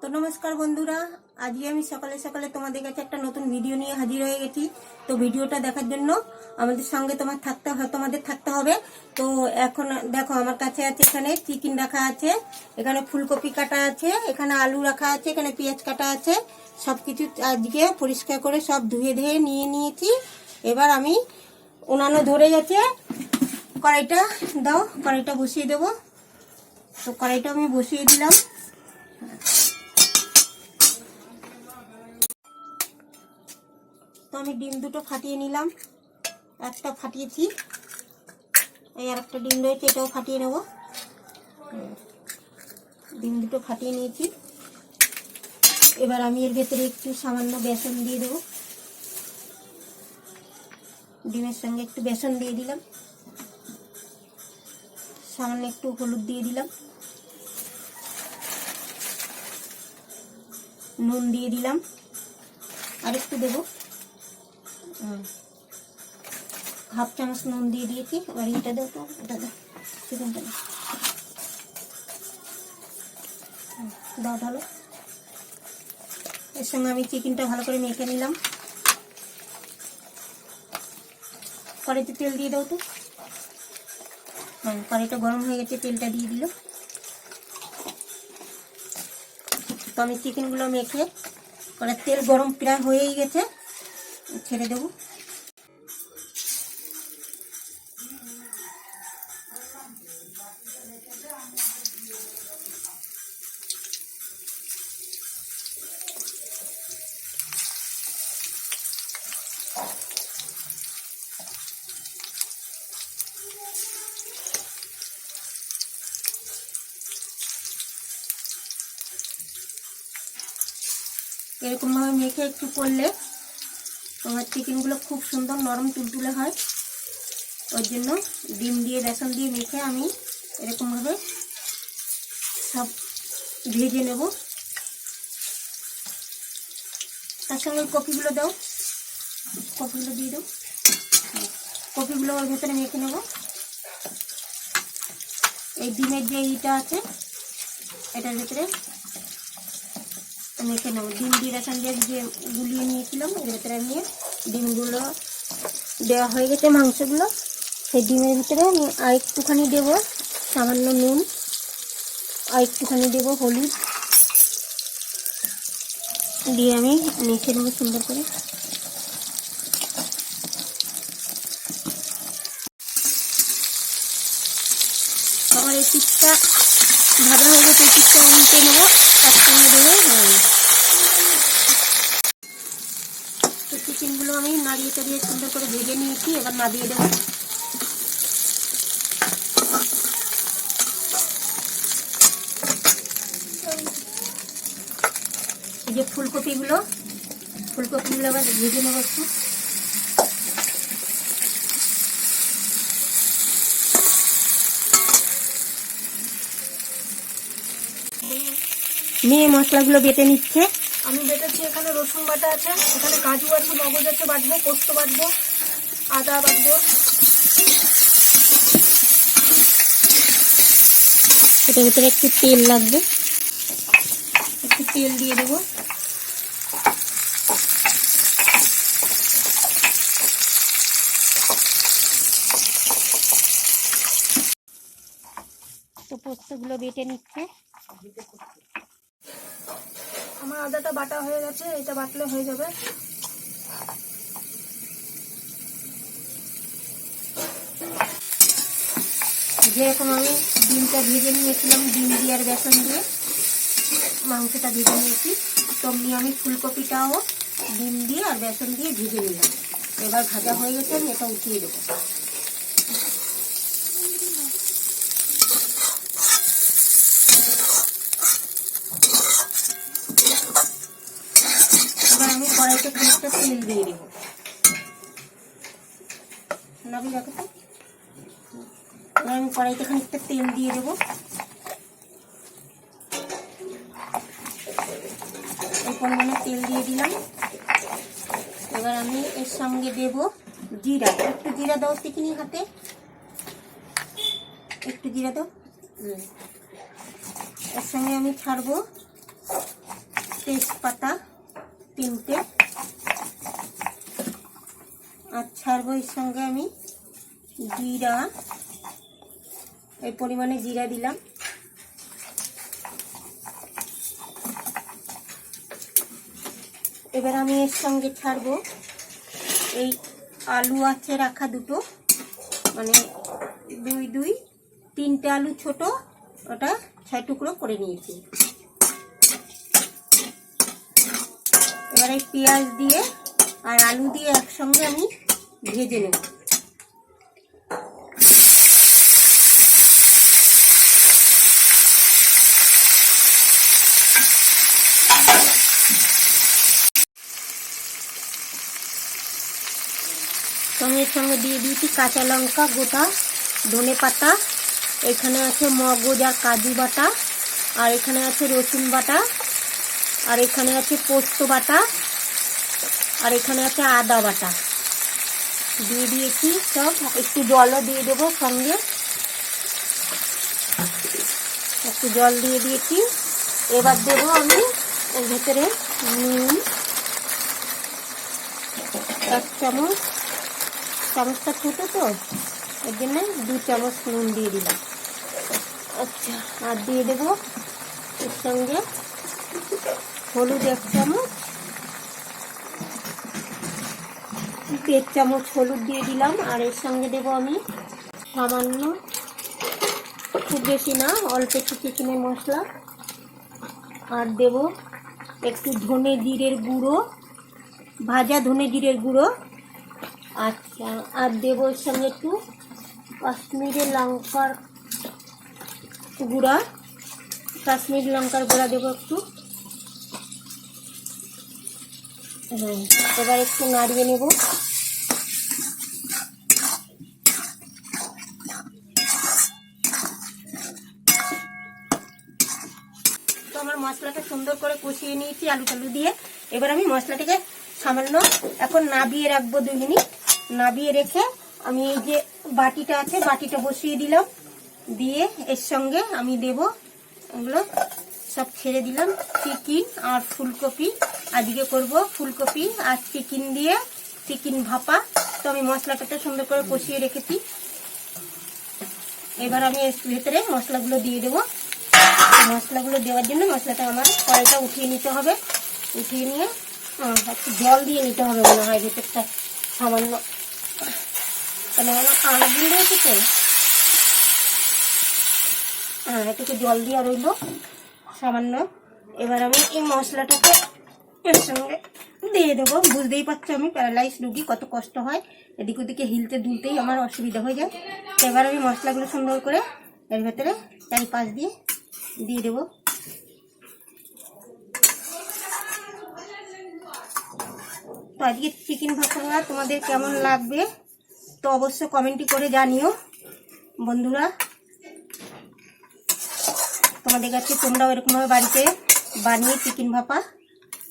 তো নমস্কার বন্ধুরা, আজকে আমি সকালে সকালে তোমাদের কাছে একটা নতুন ভিডিও নিয়ে হাজির হয়ে গেছি। তো ভিডিওটা দেখার জন্য আমাদের সঙ্গে তোমার থাকতে হবে তোমাদের থাকতে হবে। তো এখন দেখো, আমার কাছে আছে এখানে চিকেন রাখা আছে, এখানে ফুলকপি কাটা আছে, এখানে আলু রাখা আছে, এখানে পেঁয়াজ কাটা আছে। সব কিছু আজকে পরিষ্কার করে সব ধুয়ে ধুয়ে নিয়ে নিয়েছি। এবার আমি উনানো ধরে গেছে, কড়াইটা দাও, কড়াইটা বসিয়ে দেবো। তো কড়াইটা আমি বসিয়ে দিলাম। আমি ডিম দুটো ফাটিয়ে নিলাম। একটা ফাটিয়েছি। এই আর একটা ডিম রয়েছে, এটাও ফাটিয়ে নেব। ডিম দুটো ফাটিয়ে নিয়েছি। এবার আমি এর ভেতরে একটু সামান্য বেসন দিয়ে দেবো। ডিমের সঙ্গে একটু বেসন দিয়ে দিলাম। সামান্য একটু হলুদ দিয়ে দিলাম। নুন দিয়ে দিলাম। আর একটু দেবো। হাফ চামচ নুন দিয়ে দিয়েছি, এবার এটা দাও তো এটা দাও, চিকেনটা দাও। ঢালো এর সঙ্গে আমি চিকেনটা ভালো করে মেখে নিলাম। কড়াইতে তেল দিয়ে দাও তো। হ্যাঁ কড়াইটা গরম হয়ে গেছে, তেলটা দিয়ে দিল। তো আমি চিকেনগুলো মেখে কড়াই তেল গরম প্রায় হয়েই গেছে। ছেড়ে দেবো। এরকমভাবে মেখে একটু করলে তোমার চিকেনগুলো খুব সুন্দর নরম তুলতুলে হয়। ওর জন্য ডিম দিয়ে, বেসন দিয়ে মেখে আমি এরকমভাবে সব ভেজে নেব। তার সঙ্গে কপিগুলো দাও। কপিগুলো দিয়ে দাও। কপিগুলো ওর ভেতরে মেখে নেব। এই ডিমের যে ইটা আছে, এটার ভেতরে মেখে নেব ডিম দিয়ে দিয়ে যে গুলিয়ে নিয়েছিলাম, এর ভেতরে আমি ডিমগুলো দেওয়া হয়ে গেছে, মাংসগুলো। সেই ডিমের ভিতরে আমি আর একটুখানি দেবো সামান্য নুন আর একটুখানি দেবো হলুদ। দিয়ে আমি মেখে নেব সুন্দর করে। আমার এই পিঠটা ভাজা হয়ে গেছে, পিঠটা উল্টে নেব, একসঙ্গে দেবো হ্যাঁ তো চিকেনগুলো আমি নাড়িয়ে চাড়িয়ে সুন্দর করে ভেজে নিয়েছি, এবার নামিয়ে দেবো। এই যে ফুলকপিগুলো ফুলকপিগুলো আবার ভেজে নেব একটু। মেয়ে মশলাগুলো বেটে নিচ্ছে। আমি এখানে রসুন বাটা আছে এখানে কাজু আছে মগজ আছে বাটবো পোস্ত বাটবো আদা বাটবো। এটার ভিতরে একটু তেল লাগবে। একটু তেল দিয়ে দেবো। তো পোস্তগুলো বেটে নিচ্ছে। আমার আদাটা বাটা হয়ে গেছে, এটা বাটলে হয়ে যাবে। যেরকম আমি ডিমটা ভেজে নিয়েছিলাম, ডিম দিয়ে আর বেসন দিয়ে, মাংসটা ভেজে নিয়েছি। তেমনি আমি ফুলকপিটাও ডিম দিয়ে আর বেসন দিয়ে ভেজে নিলাম। এবার ভাজা হয়ে গেছে, আমি এটা উঠিয়ে দেবো এবার আমি কড়াইতে খানিকটা তেল দিয়ে দেবো। আমি কড়াইতে খানিকটা তেল দিয়ে দেবো। পরিমাণে তেল দিয়ে দিলাম। এবার আমি এর সঙ্গে দেব জিরা। একটু জিরা দাও চিকিনি হাতে। একটু জিরা দাও। এর সঙ্গে আমি ছাড়বো তেজপাতা তিনটে। আর ছাড়বো এর সঙ্গে আমি জিরা। এই পরিমাণে জিরা দিলাম। এবার আমি এর সঙ্গে ছাড়বো এই আলু আছে রাখা দুটো। মানে দুই দুই, তিনটে আলু ছোট, ওটা ছয় টুকরো করে নিয়েছি। এবার এই পেঁয়াজ দিয়ে আর আলু দিয়ে একসঙ্গে আমি ভেজে নেব। সঙ্গে সঙ্গে দিয়ে দিয়েছি কাঁচা লঙ্কা গোটা, ধনে পাতা, এখানে আছে মগজ আর কাজু বাটা, আর এখানে আছে রসুন বাটা, আর এখানে আছে পোস্ত বাটা আর এখানে আছে আদা বাটা। দিয়ে দিয়েছি সব। একটু জলও দিয়ে দেবো সঙ্গে। একটু জল দিয়ে দিয়েছি। এবার দেবো আমি এর ভেতরে নুন। এক চামচ। চামচটা ছোটো তো, এর জন্য দু চামচ নুন দিয়ে দিলাম। আচ্ছা আর দিয়ে দেবো এর সঙ্গে হলুদ এক চামচ। দেড় চামচ হলুদ দিয়ে দিলাম, আর এর সঙ্গে দেবো আমি সামান্য খুব বেশি না, অল্প একটু চিকেনের মশলা। আর দেব একটু ধনে জিরের গুঁড়ো, ভাজা ধনে জিরের গুঁড়ো। আচ্ছা আর দেবো এর সঙ্গে একটু কাশ্মীরের লঙ্কার গুঁড়া। কাশ্মীর লঙ্কার গুঁড়া দেবো একটু। হ্যাঁ এবার একটু নাড়িয়ে নেব। তো আমার মশলাটা সুন্দর করে কষিয়ে নিয়েছি আলু টালু দিয়ে। এবার আমি মশলাটাকে সামান্য এখন নাবিয়ে রাখব দুই মিনিট। নাবিয়ে রেখে আমি এই যে বাটিটা আছে, বাটিটা বসিয়ে দিলাম। দিয়ে এর সঙ্গে আমি দেব, এগুলো সব ছেড়ে দিলাম। চিকেন আর ফুলকপি। আজকে করব ফুলকপি আর চিকেন দিয়ে চিকেন ভাপা। তো আমি মশলাটাতে সুন্দর করে কষিয়ে রেখেছি। এবার আমি এর ভেতরে মশলাগুলো দিয়ে দেবো। মশলাগুলো দেওয়ার জন্য মশলাটা আমার কড়াইটা উঠিয়ে নিতে হবে। উঠিয়ে নিয়ে একটু জল দিয়ে নিতে হবে মনে হয় ভেতরটা সামান্য। কেন আলগুলো রয়েছে তো হ্যাঁ এটুকু জল দিয়ে রইল সামান্য। এবার আমি এই মশলাটাকে এর সঙ্গে দিয়ে দেবো। বুঝতেই পারছ আমি প্যারালাইজ রুগী, কত কষ্ট হয়। এদিক ওদিকে হিলতে দুলতেই আমার অসুবিধা হয়ে যায়। এবার আমি মশলাগুলো সুন্দর করে এর ভেতরে চারিপাশ দিয়ে দিয়ে দেবো। তো আজকে চিকেন ভাপা তোমাদের কেমন লাগবে, তো অবশ্যই কমেন্টই করে জানিও। বন্ধুরা, তোমাদের কাছে তোমরাও এরকমভাবে বাড়িতে বানিয়ে চিকেন ভাপা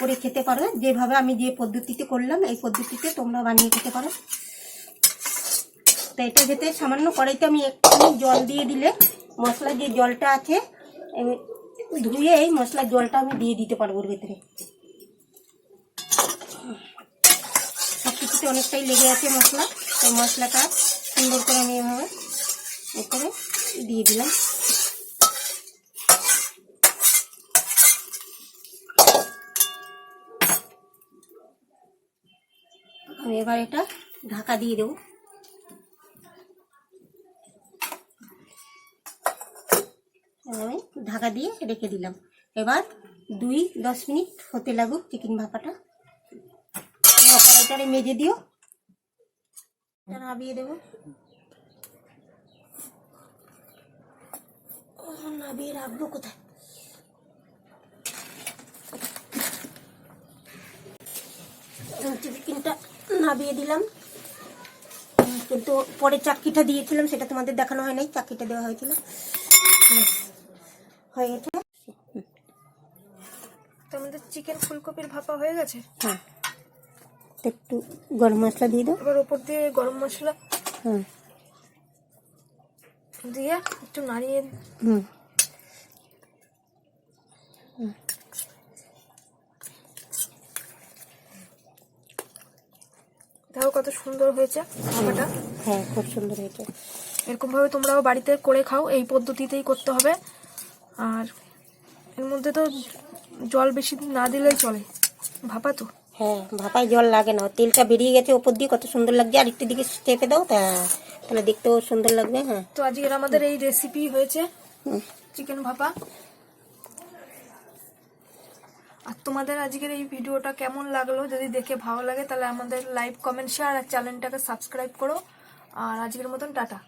করে খেতে পারো। যেভাবে আমি যে পদ্ধতিতে করলাম, এই পদ্ধতিতে তোমরা বানিয়ে খেতে পারো। তো এটা যেতে সামান্য কড়াইতে আমি একটু জল দিয়ে দিলে মশলার যে জলটা আছে ধুয়ে এই মশলার জলটা আমি দিয়ে দিতে পারব ওর ভেতরে। সব কিছুতে অনেকটাই লেগে আছে মশলা। তাই মশলাটা সুন্দর করে আমি এভাবে করে দিয়ে দিলাম। আমি এবার এটা ঢাকা দিয়ে দেবো। আমি ঢাকা দিয়ে রেখে দিলাম। এবার দুই দশ মিনিট হতে লাগুক চিকেন ভাপাটা। কড়াইটারে মেজে দিও। নাবিয়ে দেবো। নাবিয়ে রাখব কোথায়? চিকেনটা নাবিয়ে দিলাম। কিন্তু পরে চাক্কিটা দিয়েছিলাম সেটা তোমাদের দেখানো হয় নাই চাক্কিটা দেওয়া হয়েছিল। হয়ে গেছে। আমাদের চিকেন ফুলকপির ভাপা হয়ে গেছে? হ্যাঁ। একটু গরম মশলা দিয়ে দাও। এবার ওপর দিয়ে গরম মশলা হ্যাঁ। দিয়ে একটু নাড়িয়ে হুম। কত সুন্দর হয়েছে ভাপাটা হ্যাঁ খুব সুন্দর হয়েছে। এরকম ভাবে তোমরাও বাড়িতে করে খাও এই পদ্ধতিতেই করতে হবে। আর এর মধ্যে তো জল বেশি না দিলেই চলে। ভাপা তো। হ্যাঁ ভাপায় জল লাগে না। তেলটা বেরিয়ে গেছে ওপর দিয়ে কত সুন্দর লাগছে। আর একটু দিকে চেপে দাও তা তাহলে দেখতেও সুন্দর লাগবে হ্যাঁ। তো আজকের আমাদের এই রেসিপি হয়েছে চিকেন ভাপা। আর তোমাদের আজকের এই ভিডিওটা কেমন লাগল যদি দেখে ভালো লাগে তাহলে আমাদের লাইভ কমেন্ট শেয়ার আর চ্যানেলটাকে সাবস্ক্রাইব করো। আর আজকের মতন টাটা।